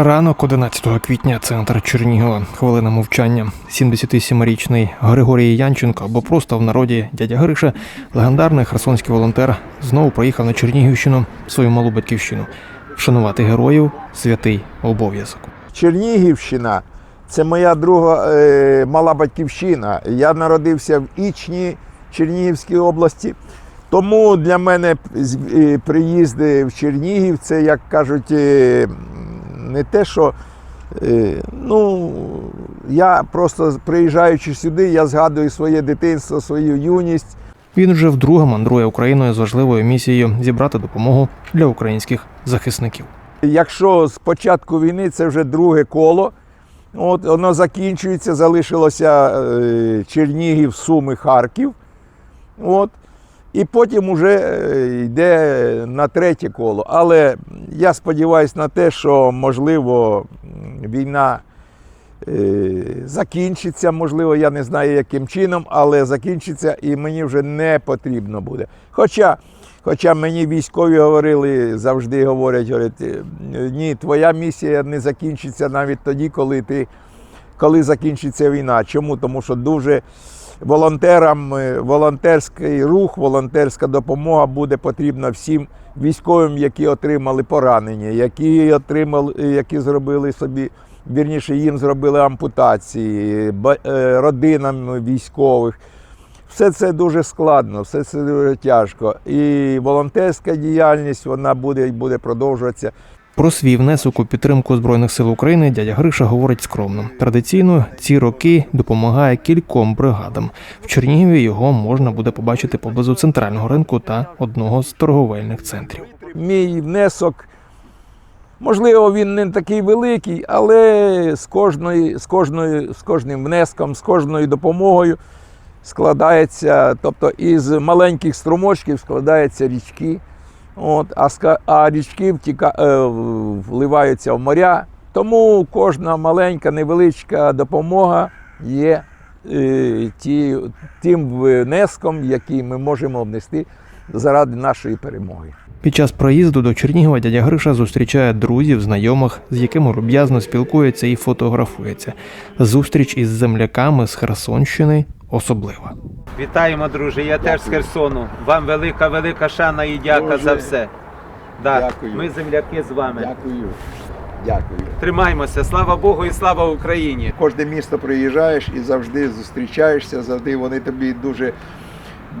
Ранок 11 квітня, центр Чернігова. Хвилина мовчання. 77-річний Григорій Янченко, або просто в народі дядя Гриша, легендарний херсонський волонтер, знову приїхав на Чернігівщину, свою малу батьківщину. Вшанувати героїв святий обов'язок. Чернігівщина це моя друга е, мала батьківщина. Я народився в Ічні Чернігівській області. Тому для мене е, приїзди в Чернігів це, як кажуть, е, не те, що е, ну, я просто приїжджаючи сюди, я згадую своє дитинство, свою юність. Він вже вдруге мандрує Україною з важливою місією зібрати допомогу для українських захисників. Якщо з початку війни це вже друге коло, от воно закінчується, залишилося е, Чернігів, Суми, Харків. От, і потім вже е, йде на третє коло. Але я сподіваюся на те, що можливо війна е, закінчиться, можливо, я не знаю яким чином, але закінчиться і мені вже не потрібно буде. Хоча, хоча мені військові говорили, завжди говорять, говорять, «Е, ні, твоя місія не закінчиться навіть тоді, коли ти коли закінчиться війна. Чому? Тому що дуже волонтерам, е, волонтерський рух, волонтерська допомога буде потрібна всім військовим, які отримали поранення, які отримали, які зробили собі. Вірніше, їм зробили ампутації, е, родинам військових. Все це дуже складно, все це дуже тяжко. І волонтерська діяльність вона буде і буде продовжуватися. Про свій внесок у підтримку збройних сил України дядя Гриша говорить скромно. Традиційно ці роки допомагає кільком бригадам. В Чернігові його можна буде побачити поблизу центрального ринку та одного з торговельних центрів. Мій внесок, можливо, він не такий великий, але з, кожної, з, кожної, з кожним внеском, з кожною допомогою складається, тобто із маленьких струмочків складаються річки. От, а, річки втіка, е, вливаються в моря. Тому кожна маленька, невеличка допомога є е, ті, тим внеском, який ми можемо внести заради нашої перемоги. Під час проїзду до Чернігова дядя Гриша зустрічає друзів, знайомих, з якими люб'язно спілкується і фотографується. Зустріч із земляками з Херсонщини особлива. Вітаємо, друже. Я теж з Херсону. Вам велика, велика шана і дяка Дуже за все. Да. дякую. Ми земляки з вами. Дякую. Дякую. Тримаймося. Слава Богу і слава Україні. Кожне місто приїжджаєш і завжди зустрічаєшся, завжди вони тобі дуже,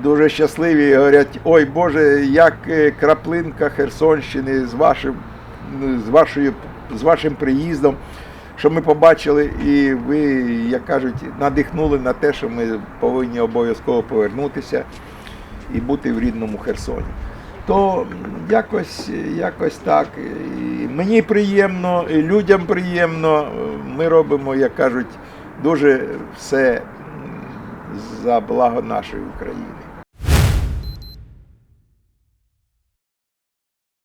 дуже щасливі і говорять, ой Боже, як е, краплинка Херсонщини з вашим, з вашою, з вашим приїздом, що ми побачили, і ви, як кажуть, надихнули на те, що ми повинні обов'язково повернутися і бути в рідному Херсоні. То якось, якось так. І мені приємно, і людям приємно. Ми робимо, як кажуть, дуже все за благо нашої України.